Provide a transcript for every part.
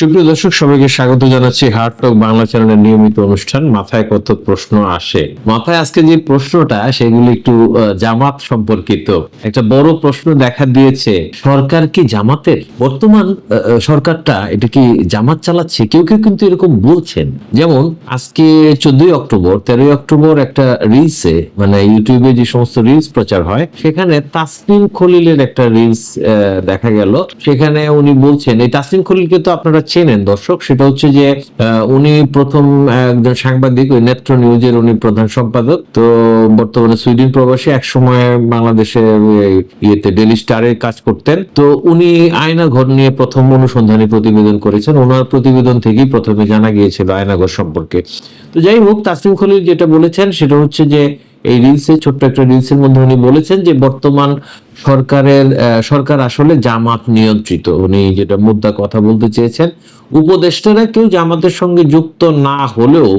সুপ্রিয় দর্শক, সবাইকে স্বাগত জানাচ্ছি হার্ট টক বাংলা চ্যানেলের নিয়মিত অনুষ্ঠান। মাথায় কত প্রশ্ন আসে? মাথায় আজকে যে প্রশ্নটা, সেগুলি একটু জামাত সম্পর্কিত। একটা বড় প্রশ্ন দেখা দিয়েছে, সরকার কি জামাতের? বর্তমান সরকারটা, এটা কি জামাত চালাচ্ছে? কেউ কেউ কিন্তু এরকম বলছেন। যেমন, আজকে চোদ্দই অক্টোবর, তেরোই অক্টোবর একটা রিলসে মানে ইউটিউবে যে সমস্ত রিলস প্রচার হয়, সেখানে তাসনিম খলিলের একটা রিলস দেখা গেল। সেখানে উনি বলছেন, এই তাসনিম খলিলকে তো আপনারা চেনেন দর্শক? সেটা হচ্ছে যে উনি প্রথম একজন সাংবাদিক, ওই নেত্র নিউজের উনি প্রধান সম্পাদক। তো বর্তমানে সুইডেন প্রবাসী এক সময় বাংলাদেশে ইয়েতে ডেলি স্টারে কাজ করতেন। তো উনি আয়নাঘর নিয়ে প্রথম অনুসন্ধানী প্রতিবেদন করেছেন। ওনার প্রতিবেদন থেকেই প্রথমে জানা গিয়েছিল আয়নাঘর সম্পর্কে। তো যাই হোক, তাসনিম খলিল যেটা বলেছেন, সেটা হচ্ছে যে, এই রিলসে ছোট্ট একটা রিলসের মধ্যে উনি বলেছেন যে, বর্তমান সরকারের সরকার আসলে জামাত নিয়ন্ত্রিত। উনি যেটা মুদ্রা কথা বলতে চেয়েছেন, উপদেষ্টারা কেউ জামাতের সঙ্গে যুক্ত না হলেও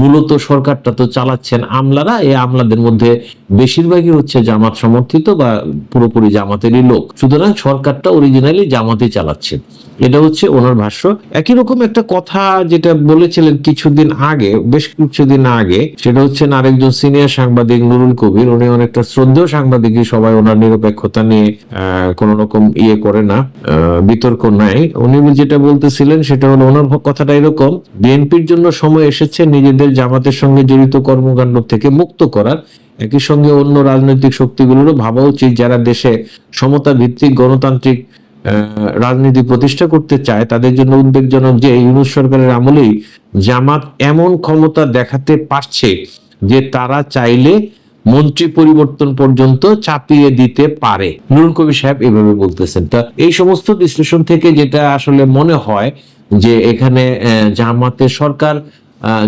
মূলত সরকারটা তো চালাচ্ছেন আমলারা। এই আমলাদের মধ্যে বেশিরভাগই হচ্ছে জামাত সমর্থিত বা পুরোপুরি জামাতেরই লোক। সুতরাং সরকারটা অরিজিনালি জামাতই চালাচ্ছে। এটা হচ্ছে ওনার ভাষ্য। একই রকম একটা কথা যেটা বলেছিলেন কিছুদিন আগে, বেশ কিছুদিন আগে, সেটা হচ্ছে আরেকজন সিনিয়র সাংবাদিক নুরুল কবির। উনি অনেকটা শ্রদ্ধেয় সাংবাদিকই, সবাই ওনার নিরপেক্ষতা নিয়ে কোন রকম ইয়ে করে না বিতর্ক নাই। উনি যেটা বলতেছিলেন সেটা হলো ওনার কথাটা এরকম, বিএনপির জন্য সময় এসেছে নিজেদের জামাতের সঙ্গে জড়িত কর্মকাণ্ড থেকে মুক্ত করার। একই সঙ্গে অন্য রাজনৈতিক শক্তিগুলোরও ভাবা উচিত যারা দেশে সমতা ভিত্তিক গণতান্ত্রিক রাজনীতি প্রতিষ্ঠা করতে চায়, তাদের জন্য উদ্বেগজনক যে ইউনুস সরকারের আমলেই জামাত এমন ক্ষমতা দেখাতে পারছে যে তারা চাইলে মন্ত্রী পরিবর্তন পর্যন্ত চাপিয়ে দিতে পারে। নুরুল কবি সাহেব এভাবে বলতেছেন। তা এই সমস্ত বিশ্লেষণ থেকে যেটা আসলে মনে হয় যে এখানে জামাতের সরকার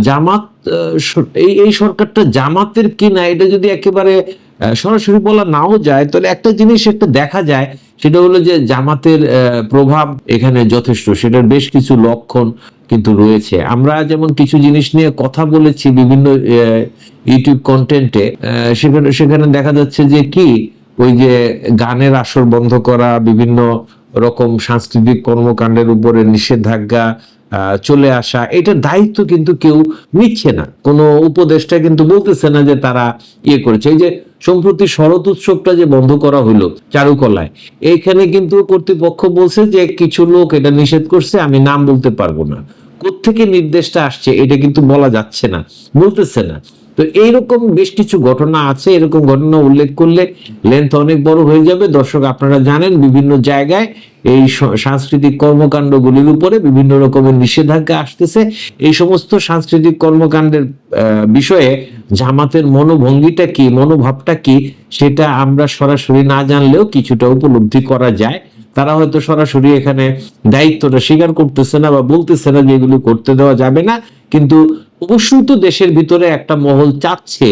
জামাত এই এই সরকারটা জামাতের কিনা, এটা যদি একেবারে সরাসরি বলা নাও যায়, তাহলে একটা জিনিস একটা দেখা যায়, সেটা হলো যে জামাতের প্রভাব এখানে যথেষ্ট, সেটার বেশ কিছু লক্ষণ কিন্তু রয়েছে। আমরা যেমন কিছু জিনিস নিয়ে কথা বলেছি বিভিন্ন ইউটিউব কন্টেন্টে সেখানে সেখানে দেখা যাচ্ছে যে কি, ওই যে গানের আসর বন্ধ করা, বিভিন্ন রকম সাংস্কৃতিক কর্মকাণ্ডের উপরে নিষেধাজ্ঞা চলে আসা এটার দায়িত্ব কিন্তু কেউ নিচ্ছে না। কোনো উপদেষ্টা কিন্তু বলতেছে না যে তারা ইয়ে করেছে। এই যে সম্প্রতি শরৎ উৎসবটা যে বন্ধ করা হলো চারুকলায় এখানে কিন্তু কর্তৃপক্ষ বলছে যে কিছু লোক এটা নিষেধ করছে, আমি নাম বলতে পারব না। কোথেকে নির্দেশটা আসছে, এটা কিন্তু বলা যাচ্ছে না, বলতেছে না। তো এইরকম বেশ কিছু ঘটনা আছে, এরকম ঘটনা উল্লেখ করলে লেন্থ অনেক বড় হয়ে যাবে। দর্শক, আপনারা জানেন বিভিন্ন জায়গায় এই সাংস্কৃতিক কর্মকাণ্ডগুলির উপরে বিভিন্ন রকমের নিষেধাজ্ঞা আসতেছে। এই সমস্ত সাংস্কৃতিক কর্মকাণ্ডের বিষয়ে জামাতের মনোভঙ্গিটা কি, মনোভাবটা কি, সেটা আমরা সরাসরি না জানলেও কিছুটা উপলব্ধি করা যায়। তারা হয়তো সরাসরি এখানে দায়িত্বটা স্বীকার করতেছে না বা বলতেছে না যে এগুলো করতে দেওয়া যাবে না। কিন্তু অবশ্যই তো দেশের ভিতরে একটা মহল চাচ্ছে।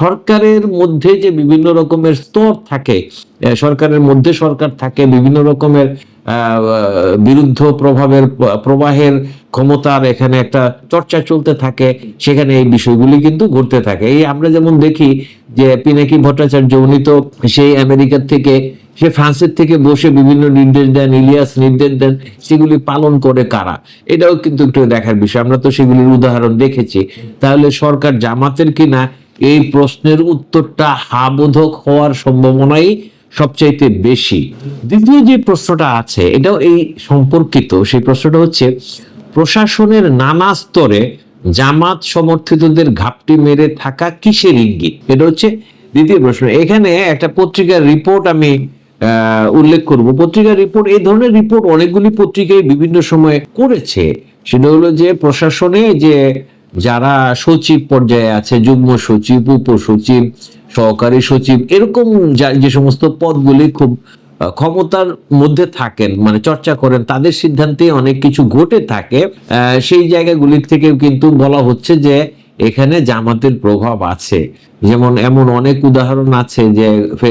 সরকারের মধ্যে যে বিভিন্ন রকমের স্তর থাকে সরকারের মধ্যে সরকার থাকে, বিভিন্ন রকমের বিরুদ্ধ প্রভাবের, প্রবাহের ক্ষমতার এখানে একটা চর্চা চলতে থাকে, সেখানে এই বিষয়গুলি কিন্তু ঘটতে থাকে। এই আমরা যেমন দেখি যে পিনাকি ভট্টাচার্য, উনি তো সেই আমেরিকার থেকে সে ফ্রান্সের থেকে বসে বিভিন্ন নির্দেশ দেন, ইলিয়াস নির্দেশ দেন, সেগুলি পালন করে কারা? এটাও কিন্তু একটু দেখার বিষয়। আমরা তো সেগুলির উদাহরণ দেখেছি। তাহলে সরকার জামাতের কিনা এই প্রশ্নের উত্তরটা হাবোধক হওয়ার সম্ভাবনাই সবচাইতে বেশি। দ্বিতীয় যে প্রশ্নটা আছে, এটাও এই সম্পর্কিত, সেই প্রশ্নটা হচ্ছে, প্রশাসনের নানা স্তরে জামাত সমর্থিতদের ঘাপটি মেরে থাকা কিসের ইঙ্গিত? এটা হচ্ছে দ্বিতীয় প্রশ্ন। এখানে একটা পত্রিকার রিপোর্ট আমি উল্লেখ করব। পত্রিকার রিপোর্ট এই ধরনের রিপোর্ট অনেকগুলি পত্রিকায় বিভিন্ন সময়ে করেছে। সেটা হলো যে প্রশাসনে যে যারা সচিব পর্যায়ে আছে, যুগ্ম সচিব উপসচিব সহকারী সচিব, এরকম যা- সমস্ত পদগুলি খুব ক্ষমতার মধ্যে থাকেন মানে চর্চা করেন, তাদের সিদ্ধান্তে অনেক কিছু ঘটে থাকে। সেই জায়গাগুলির থেকে কিন্তু বলা হচ্ছে যে এখানে জামাতের প্রভাব আছে। যেমন এমন অনেক উদাহরণ আছে যে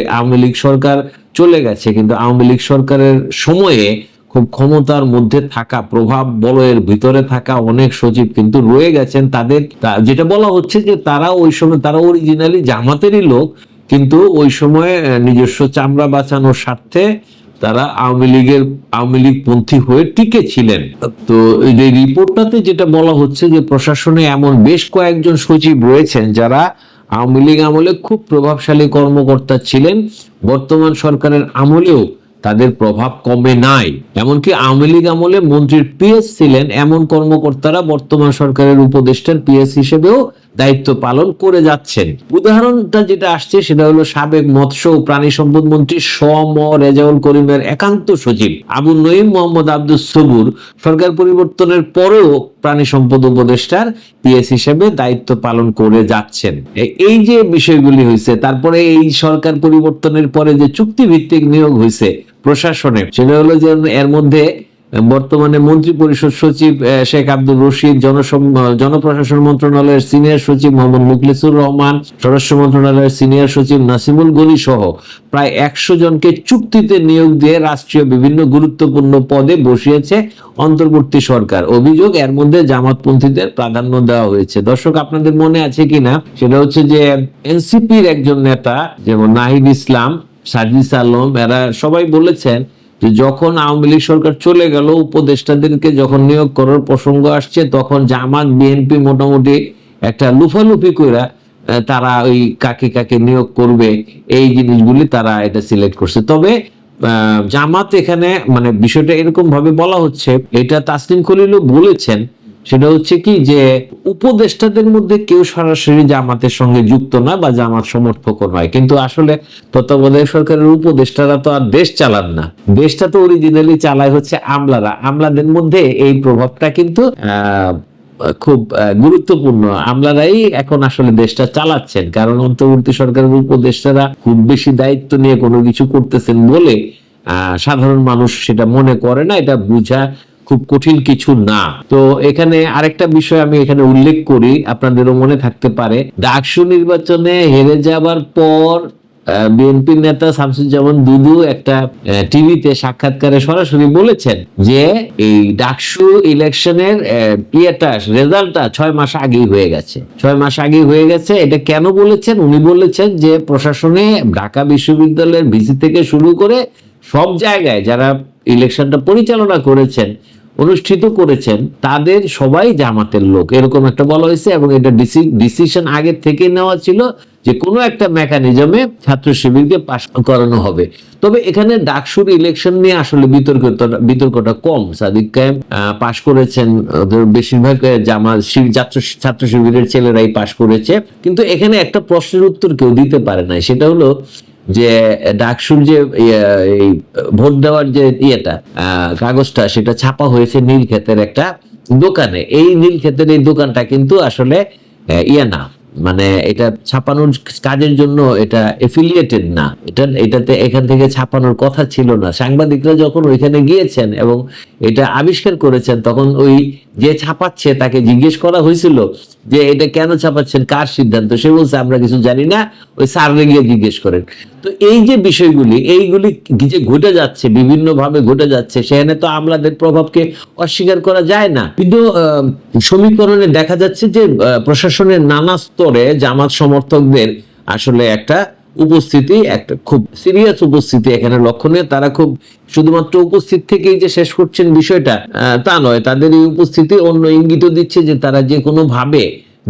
আওয়ামী লীগ সরকার চলে গেছে, কিন্তু আওয়ামী লীগ সরকারের সময়ে খুব ক্ষমতার মধ্যে থাকা, প্রভাব বলয়ের ভিতরে থাকা অনেক সচিব কিন্তু রয়ে গেছেন। তাদের যেটা বলা হচ্ছে যে তারা ওই সময়, তারা অরিজিনালি জামাতেরই লোক, কিন্তু ওই সময় নিজস্ব চামড়া বাঁচানোর স্বার্থে তারা আওয়ামী লীগের, আওয়ামী লীগ পন্থী হয়ে টিকে ছিলেন। তো এই যে রিপোর্টটাতে যেটা বলা হচ্ছে যে প্রশাসনে এমন বেশ কয়েকজন সচিব রয়েছেন যারা আওয়ামী লীগ আমলে খুব প্রভাবশালী কর্মকর্তা ছিলেন। বর্তমান সরকারের আমলেও তাদের প্রভাব কমে নাই। এমনকি আওয়ামী লীগ আমলে মন্ত্রীর পিএস ছিলেন, এমন কর্মকর্তারা বর্তমান সরকারের উপদেষ্টার পিএস হিসেবেও দায়িত্ব পালন করে যাচ্ছেন। উদাহরণটা যেটা আসছে সেটা হলো সাবেক মৎস্য ও প্রাণী সম্পদ মন্ত্রী সম রেজাউল করিমের একান্ত সচিব আবু নঈম মোহাম্মদ আব্দুল সবুর সরকার পরিবর্তনের পরেও প্রাণী সম্পদ উপদেষ্টার পিএস হিসেবে দায়িত্ব পালন করে যাচ্ছেন। এই যে বিষয়গুলি হয়েছে তারপরে এই সরকার পরিবর্তনের পরে যে চুক্তিভিত্তিক নিয়োগ হয়েছে প্রশাসনে সেটা হলো যে এর মধ্যে বর্তমানে মন্ত্রী পরিষদ সচিব শেখ আব্দুল রশিদ জনপ্রশাসন মন্ত্রণালয়ের সিনিয়র সচিব মোহাম্মদ মুখলিসুর রহমান, স্বরাষ্ট্র মন্ত্রণালয়ের সিনিয়র সচিব নাসিমুল গনি সহ প্রায় একশো জনকে চুক্তিতে নিয়োগ দিয়ে রাষ্ট্রীয় বিভিন্ন গুরুত্বপূর্ণ পদে বসিয়েছে অন্তর্বর্তী সরকার। অভিযোগ, এর মধ্যে জামাতপন্থীদের প্রাধান্য দেওয়া হয়েছে। দর্শক, আপনাদের মনে আছে কিনা? সেটা হচ্ছে যে এনসিপির একজন নেতা, যেমন নাহিদ ইসলাম সাজিস আলম, এরা সবাই বলেছেন যে যখন আওয়ামী লীগ সরকার চলে গেল, উপদেষ্টাদেরকে যখন নিয়োগ করার প্রসঙ্গ আসছে, তখন জামাত, বিএনপি মোটামুটি একটা লুফালুফি করে তারা ওই কাকে কাকে নিয়োগ করবে, এই জিনিসগুলি তারা এটা সিলেক্ট করছে। তবে জামাত এখানে মানে বিষয়টা এরকম ভাবে বলা হচ্ছে, এটা তাসলিম খলিলও বলেছেন সেটা হচ্ছে কি যে উপদেষ্টাদের মধ্যে কেউ সরাসরি জামাতের সঙ্গে যুক্ত না বা জামাত সমর্থক নয়। কিন্তু আসলে তত্ত্বাবধায়ক সরকারের উপদেষ্টারা তো আর দেশ চালান না। দেশটা তো অরিজিনালি চালায় হচ্ছে আমলারা। আমলাদের মধ্যে এই প্রভাবটা কিন্তু খুব গুরুত্বপূর্ণ। আমলারাই এখন আসলে দেশটা চালাচ্ছেন। কারণ অন্তর্বর্তী সরকারের উপদেষ্টারা খুব বেশি দায়িত্ব নিয়ে কোনো কিছু করতেছেন বলে সাধারণ মানুষ সেটা মনে করে না। এটা বুঝা খুব কঠিন কিছু না। তো এখানে আরেকটা বিষয় আমি এখানে উল্লেখ করি, আপনাদেরও মনে থাকতে পারে। ডাকসু নির্বাচনে হেরে যাবার পর বিএনপি নেতা শামসুজ্জামান দুদু একটা টিভিতে সাক্ষাৎকারে সরাসরি বলেছেন যে এই ডাকসু ইলেকশনের ইয়েটা, রেজাল্টটা ছয় মাস আগেই হয়ে গেছে। ছয় মাস আগেই হয়ে গেছে, এটা কেন বলেছেন? উনি বলেছেন যে প্রশাসনে ঢাকা বিশ্ববিদ্যালয়ের ভিসি থেকে শুরু করে সব জায়গায় যারা ইলেকশনটা পরিচালনা করেছেন অনুষ্ঠিত করেছেন তাদের সবাই জামাতের লোক। এরকম একটা বলা হয়েছে এবং এটা ডিসিশন আগে থেকে নেওয়া ছিল যে কোনো একটা মেকানিজমে ছাত্র শিবিরকে পাশ করানো হবে। তবে এখানে ডাকসুর ইলেকশন নিয়ে আসলে বিতর্কটা বিতর্কটা কম। সাদিক কায়েম পাশ করেছেন। বেশিরভাগ জামা ছাত্র ছাত্র শিবিরের ছেলেরাই পাশ করেছে। কিন্তু এখানে একটা প্রশ্নের উত্তর কেউ দিতে পারে না সেটা হলো যে ডাকসুর যে ইয়ে, ভোট দেওয়ার যে ইয়েটা কাগজটা সেটা ছাপা হয়েছে নীলক্ষেতের একটা দোকানে। এই নীলক্ষেতের এই দোকানটা কিন্তু আসলে ইয়ে না। মানে এটা ছাপানোর কাজের জন্য এটা এফিলিয়েটেড না। এটা, এটাতে এখান থেকে ছাপানোর কথা ছিল না। সাংবাদিকরা যখন ওইখানে গিয়েছেন এবং এটা আবিষ্কার করেছেন, তখন ওই যে ছাপাচ্ছে তাকে জিজ্ঞেস করা হয়েছিল যে এটা কেন ছাপাচ্ছেন, কার সিদ্ধান্ত? সে বলছে, আমরা কিছু জানি না, ওই স্যাররে গিয়ে জিজ্ঞেস করেন। তো এই যে বিষয়গুলি, এইগুলি যে ঘটে যাচ্ছে বিভিন্ন ভাবে ঘটে যাচ্ছে, সেখানে তো আমলাদের প্রভাবকে অস্বীকার করা যায় না। কিন্তু সমীকরণে দেখা যাচ্ছে যে প্রশাসনের নানা স্তরে জামাত সমর্থকদের আসলে একটা উপস্থিতি, একটা খুব সিরিয়াস উপস্থিতি এখানে লক্ষণীয়। তারা খুব শুধুমাত্র উপস্থিত থেকেই যে শেষ করছেন বিষয়টা তা নয়, তাদের এই উপস্থিতি অন্য ইঙ্গিত দিচ্ছে যে তারা যে কোনো ভাবে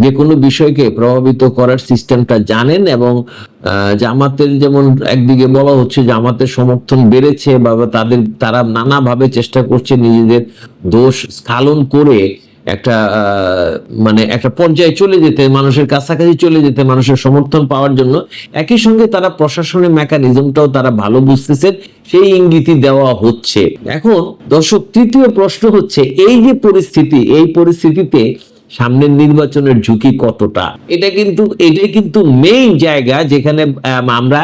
যে কোনো বিষয়কে প্রভাবিত করার সিস্টেমটা জানেন এবং জামাতের যেমন একদিকে বলা হচ্ছে জামাতের সমর্থন বেড়েছে বা তাদের, তারা নানাভাবে চেষ্টা করছে নিজেদের দোষ স্খালন করে একটা মানে একটা পর্যায়ে চলে যেতে মানুষের কাছাকাছি চলে যেতে মানুষের সমর্থন পাওয়ার জন্য একই সঙ্গে তারা প্রশাসনের মেকানিজমটাও তারা ভালো বুঝতেছেন সেই ইঙ্গিতই দেওয়া হচ্ছে। এখন দর্শক তৃতীয় প্রশ্ন হচ্ছে এই যে পরিস্থিতি এই পরিস্থিতিতে সামনের নির্বাচনের ঝুঁকি কতটা? এটা কিন্তু এটাই কিন্তু মেইন জায়গা যেখানে আম, আমরা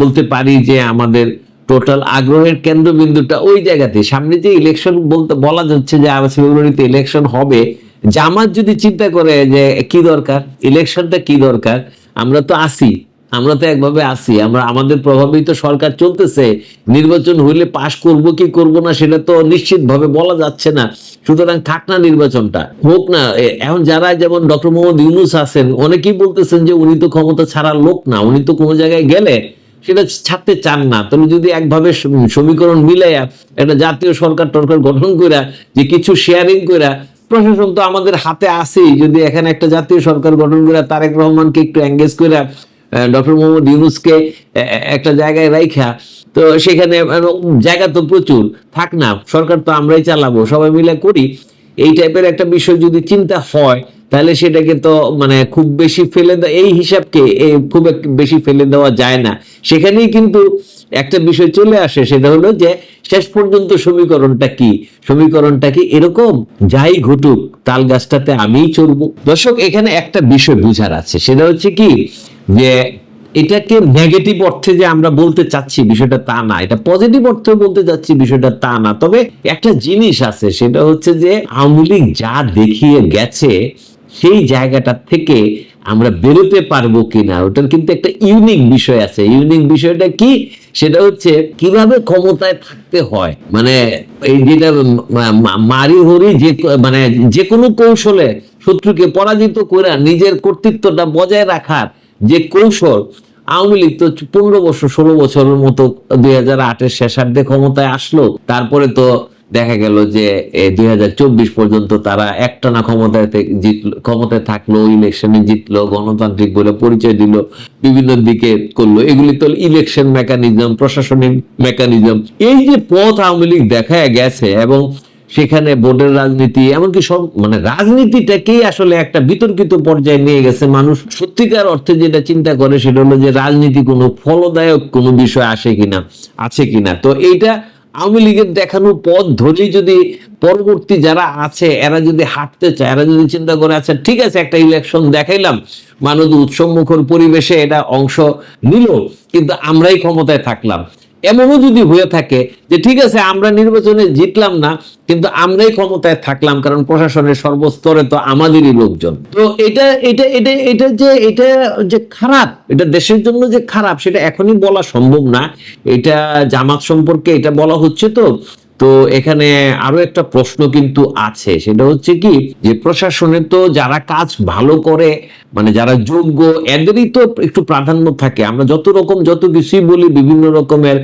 বলতে পারি যে আমাদের টোটাল আগ্রহের কেন্দ্রবিন্দুটা ওই জায়গাতে সামনে যে ইলেকশন বলতে বলা যাচ্ছে যে আবার ফেব্রুয়ারিতে ইলেকশন হবে, জামাত যদি চিন্তা করে যে কি দরকার ইলেকশনটা কি দরকার, আমরা তো আসি আমরা তো একভাবে আসি আমরা, আমাদের প্রভাবিত সরকার চলতেছে, নির্বাচন হইলে পাশ করব কি করব না সেটা তো নিশ্চিত ভাবে বলা যাচ্ছে না। সুতরাং থাক না নির্বাচনটা, হোক না এখন যারা যেমন ডক্টর মোহাম্মদ ইউনুস আছেন, অনেকেই বলতেছেন যে উনি তো ক্ষমতা ছাড়ার লোক না, উনি তো কোনো জায়গায় গেলে সেটা ছাড়তে চান না। তাহলে যদি একভাবে সমীকরণ মিলাইয়া একটা জাতীয় সরকার টরকার গঠন কইরা যে কিছু শেয়ারিং কইরা, প্রশাসন তো আমাদের হাতে আছেই। যদি এখানে একটা জাতীয় সরকার গঠন করে তারেক রহমানকে একটু এঙ্গেজ করে ডক্টর মোহাম্মদ ইউনুসকে একটা জায়গায় রাইখা, তো সেখানে জায়গা তো প্রচুর, থাক না, সরকার তো আমরাই চালাবো, সবাই মিলে করি। এই টাইপের একটা বিষয় যদি চিন্তা হয় তাহলে সেটাকে তো মানে খুব বেশি ফেলে দে- এই হিসাবকে খুব বেশি ফেলে দেওয়া যায় না। সেখানেই কিন্তু একটা বিষয় চলে আসে, সেটা হলো যে শেষ পর্যন্ত সমীকরণটা কি? সমীকরণটা কি এরকম? যাই ঘটুক, তাল গাছটাতে আমিই চলবো দর্শক, এখানে একটা বিষয় বুঝার আছে, সেটা হচ্ছে কি? যে এটাকে নেগেটিভ অর্থে যে আমরা বলতে চাচ্ছি বিষয়টা তা না, এটা পজিটিভ অর্থে বলতে চাচ্ছি বিষয়টা তা না। তবে একটা জিনিস আছে, সেটা হচ্ছে যে আওয়ামী লীগ যা দেখিয়ে গেছে সেই জায়গাটা থেকে আমরা বেরোতে পারব কিনা, ওটার কিন্তু একটা ইউনিক বিষয় আছে। ইউনিক বিষয়টা কি? সেটা হচ্ছে কীভাবে ক্ষমতায় থাকতে হয়? মানে এই যেটা মারি হরি যে মানে যে কোনো কৌশলে শত্রুকে পরাজিত করে নিজের কর্তৃত্বটা বজায় রাখার যে কৌশল, আওয়ামী লীগ তো পনেরো বছর, ষোলো বছরের মতো দুই হাজার আটের শেষার্ধে ক্ষমতায় আসলো, তারপরে তো দেখা গেল যে দুই হাজার চব্বিশ পর্যন্ত তারা একটানা ক্ষমতায় জিতলো ক্ষমতায় থাকল ইলেকশনে জিতলো, গণতান্ত্রিক বলে পরিচয় দিল, বিভিন্ন দিকে করল। এগুলি তো ইলেকশন মেকানিজম প্রশাসনিক মেকানিজম এই যে পথ আওয়ামী লীগ দেখা গেছে এবং সেখানে বোর্ডের রাজনীতি, এমনকি সব মানে রাজনীতিটাকেই আসলে একটা বিতর্কিত পর্যায়ে নিয়ে গেছে মানুষ। সত্যিকার অর্থে যেটা চিন্তা করে সেটা হলো যে, রাজনীতি কোনো ফলদায়ক কোনো বিষয় আসে কিনা, আছে কিনা। তো এইটা আওয়ামী লীগের দেখানো পথ ধরেই যদি পরবর্তী যারা আছে, এরা যদি হাঁটতে চায়, এরা যদি চিন্তা করে আছে ঠিক আছে, একটা ইলেকশন দেখাইলাম। মানুষ উৎসব মুখর পরিবেশে এটা অংশ নিল, কিন্তু আমরাই ক্ষমতায় থাকলাম। এমনও যদি হয়ে থাকে যে ঠিক আছে, আমরা নির্বাচনে জিতলাম না, কিন্তু আমরাই ক্ষমতায় থাকলাম, কারণ প্রশাসনের সর্বস্তরে তো আমাদেরই লোকজন। তো এটা এটা এটা এটা যে এটা যে খারাপ, এটা দেশের জন্য যে খারাপ, সেটা এখনই বলা সম্ভব না। এটা জামাত সম্পর্কে এটা বলা হচ্ছে তো। তো এখানে আরও একটা প্রশ্ন কিন্তু আছে। সেটা হচ্ছে কি, যে প্রশাসনে তো যারা কাজ ভালো করে মানে যারা যোগ্য, এদেরই তো একটু প্রাধান্য থাকে। আমরা যত রকম, যত কিছুই বলি, বিভিন্ন রকমের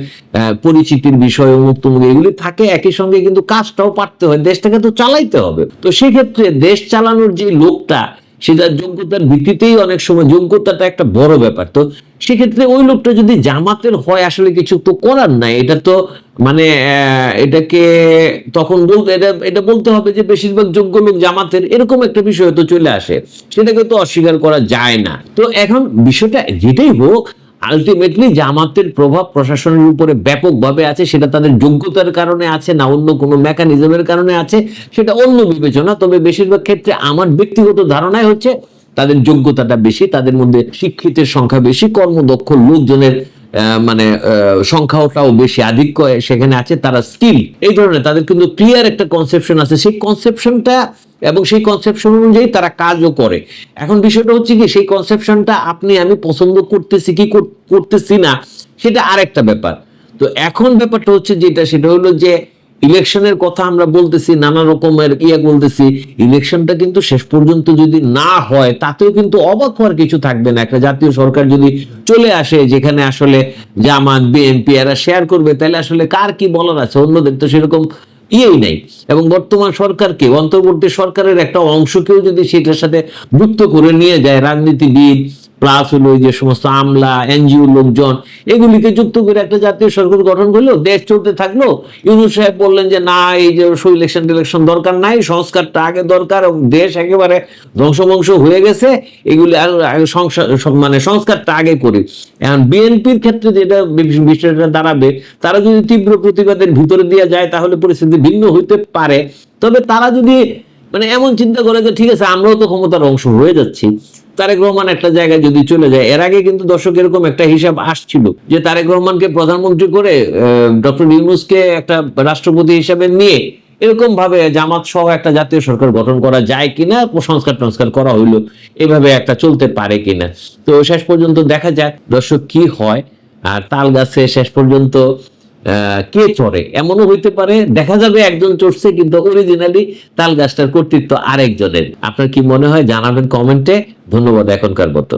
পরিচিতির বিষয় উন্মুক্ত এগুলি থাকে, একই সঙ্গে কিন্তু কাজটাও পারতে হয়, দেশটাকে তো চালাইতে হবে। তো সেক্ষেত্রে দেশ চালানোর যে লোকটা সেটা যোগ্যতার ভিত্তিতেই অনেক সময় যোগ্যতাটা একটা বড় ব্যাপার। তো সেক্ষেত্রে ওই লোকটা যদি জামাতের হয়, আসলে কিছু তো করার নাই। এটা তো মানে এটাকে তখন বলতে, এটা এটা বলতে হবে যে বেশিরভাগ যোগ্য লোক জামাতের, এরকম একটা বিষয় তো চলে আসে। সেটাকে তো অস্বীকার করা যায় না। তো এখন বিষয়টা যেটাই হোক আলটিমেটলি জামাতের প্রভাব প্রশাসনের উপরে ব্যাপকভাবে আছে, সেটা তাদের যোগ্যতার কারণে আছে না অন্য কোনো মেকানিজমের কারণে আছে, সেটা অন্য বিবেচনা। তবে বেশিরভাগ ক্ষেত্রে আমার ব্যক্তিগত ধারণাই হচ্ছে তাদের যোগ্যতাটা বেশি, তাদের মধ্যে শিক্ষিতের সংখ্যা বেশি, কর্মদক্ষ লোকজনের মানে সংখ্যাটাও বেশি আধিক্য সেখানে আছে, তারা স্কিল এই ধরনের তাদের কিন্তু ক্লিয়ার একটা কনসেপশন আছে। সেই কনসেপশনটা এবং সেই কনসেপশন অনুযায়ী তারা কাজও করে। এখন বিষয়টা হচ্ছে কি, সেই কনসেপশনটা আপনি, আমি পছন্দ করতেছি কি কর- করতেছি না, সেটা আরেকটা ব্যাপার। তো এখন ব্যাপারটা হচ্ছে যেটা, সেটা হলো যে ইলেকশনের কথা আমরা বলতেছি, নানা রকমের ইয়ে বলতেছি, ইলেকশনটা কিন্তু শেষ পর্যন্ত যদি না হয়, তাতেও কিন্তু অবাক হওয়ার কিছু থাকবে না। একটা জাতীয় সরকার যদি চলে আসে, যেখানে আসলে জামাত, বিএনপি, এরা শেয়ার করবে, তাহলে আসলে কার কি বলার আছে? অন্যদের তো সেরকম ইয়েই নাই। এবং বর্তমান সরকারকে, অন্তর্বর্তী সরকারের একটা অংশকেও যদি সেটার সাথে যুক্ত করে নিয়ে যায় রাজনীতিবিদ প্লাস হলো যে সমস্ত আমলা এনজিও লোকজন, এগুলিকে যুক্ত করে একটা জাতীয় সরকার গঠন করল দেশ চলতে থাকল ইউনুস সাহেব বললেন যে, না, এই যে ইলেকশন টিলেকশন দরকার নাই, সংস্কারটা আগে দরকার দেশ একেবারে ধ্বংসমংস হয়ে গেছে, এগুলি আর মানে সংস্কারটা আগে করি। এখন বিএনপির ক্ষেত্রে যেটা বিষয়টা দাঁড়াবে, তারা যদি তীব্র প্রতিবাদের ভিতরে দিয়ে যায়, তাহলে পরিস্থিতি ভিন্ন হইতে পারে। তবে তারা যদি মানে এমন চিন্তা করে যে, ঠিক আছে, আমরাও তো ক্ষমতার অংশ হয়ে যাচ্ছি। তারেক রহমান একটা জায়গায় যদি চলে যায়, এর আগে কিন্তু দর্শক এরকম একটা হিসাব আসছিল যে তারেক রহমানকে প্রধানমন্ত্রী করে ডক্টর ইউনুসকে একটা রাষ্ট্রপতি হিসাবে নিয়ে এরকম ভাবে জামাত সহ একটা জাতীয় সরকার গঠন করা যায় কিনা, সংস্কার টংস্কার করা হইল, এভাবে একটা চলতে পারে কিনা। তো শেষ পর্যন্ত দেখা যাক দর্শক কি হয়, আর তাল গাছে শেষ পর্যন্ত কে চড়ে? এমনও হইতে পারে, দেখা যাবে একজন চড়ছে, কিন্তু অরিজিনালি তাল গাছটার কর্তৃত্ব আরেকজনের। আপনার কি মনে হয়? জানাবেন কমেন্টে। ধন্যবাদ এখনকার মতো।